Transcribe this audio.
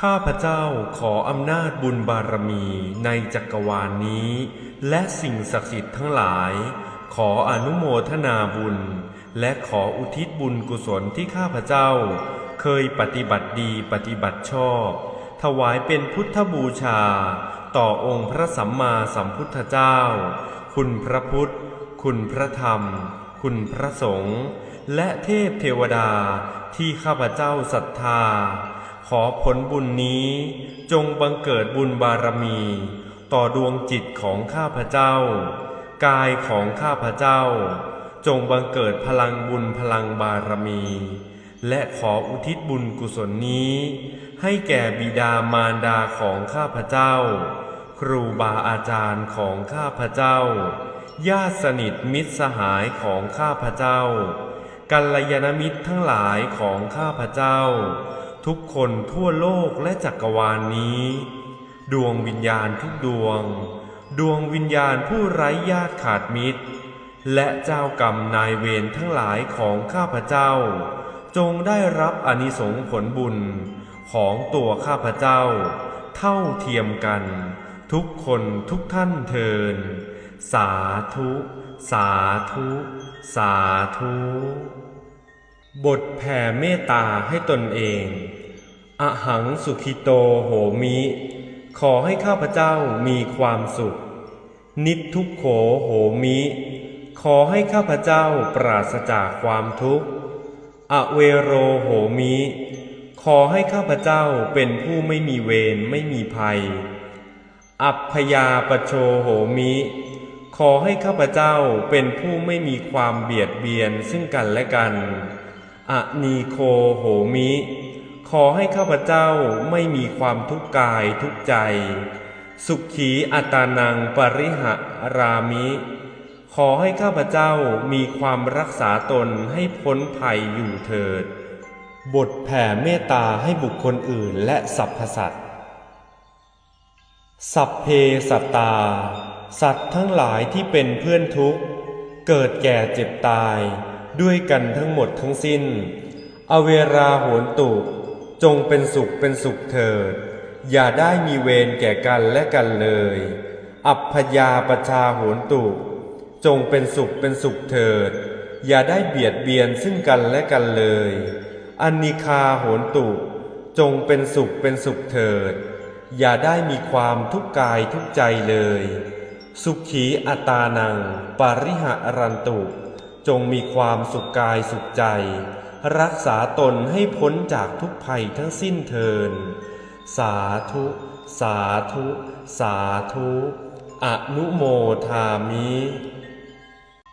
ข้าพเจ้าขออำนาจบุญบารมีในจักรวาลนี้ และสิ่งศักดิ์สิทธิ์ทั้งหลาย ขออนุโมทนาบุญ และขออุทิศบุญกุศลที่ข้าพเจ้า เคยปฏิบัติดีปฏิบัติชอบ ถวายเป็นพุทธบูชา ต่อองค์พระสัมมาสัมพุทธเจ้า คุณพระพุทธ คุณพระธรรม คุณพระสงฆ์และเทพเทวดาที่ข้าพเจ้าศรัทธา ขอผลบุญนี้จงบังเกิดบุญบารมี ต่อดวงจิตของข้าพเจ้า กายของข้าพเจ้า จงบังเกิดพลังบุญพลังบารมี และขออุทิศบุญกุศลนี้ ให้แก่บิดามารดาของข้าพเจ้า ครูบาอาจารย์ของข้าพเจ้า ญาติสนิทมิตรสหายของข้าพเจ้ากัลยาณมิตรทั้งหลายของข้าพเจ้า ทุกคนทั่วโลกและจักรวาลนนี้ ดวงวิญญาณทุกดวง ดวงวิญญาณผู้ไร้ญาติขาดมิตร และเจ้ากรรมนายเวรทั้งหลายของข้าพเจ้า จงได้รับอนิสงส์ผลบุญของตัวข้าพเจ้า เท่าเทียมกัน ทุกคนทุกท่านเทิน สาธุ สาธุ สาธุ บทแผ่เมตตาให้ตนเอง อหังสุขิโตโหมิ ขอให้ข้าพเจ้ามีความสุข นิทุกโขโหมิ ขอให้ข้าพเจ้าปราศจากความทุกข์ อเวโรโหมิ ขอให้ข้าพเจ้าเป็นผู้ไม่มีเวรไม่มีภัย อัพพยาปโชโหมิ ขอให้ข้าพเจ้าเป็นผู้ไม่มีความเบียดเบียนซึ่งกันและกัน อนีโคโหมิ ขอให้ข้าพเจ้าไม่มีความทุกข์กายทุกข์ใจ สุขีอัตานังปริหะรามิ ขอให้ข้าพเจ้ามีความรักษาตนให้พ้นภัยอยู่เถิด บทแผ่เมตตาให้บุคคลอื่นและสรรพสัตว์สัพเพสัตตา สัตว์ทั้งหลายที่เป็นเพื่อนทุกข์ เกิดแก่เจ็บตาย ด้วยกันทั้งหมดทั้งสิ้น อเวราโหนตุ จงเป็นสุขเป็นสุขเถิด อย่าได้มีเวรแก่กันและกันเลย อัพพยาปชาโหนตุ จงเป็นสุขเป็นสุขเถิด อย่าได้เบียดเบียนซึ่งกันและกันเลย อนนิคาโหนตุ จงเป็นสุขเป็นสุขเถิด อย่าได้มีความทุกข์กายทุกใจเลย สุขีอัตานัง ปาริหะรันตุ จงมีความสุขกายสุขใจ รักษาตนให้พ้นจากทุกภัยทั้งสิ้นเทิน สาธุ สาธุ สาธุ อนุโมทามิ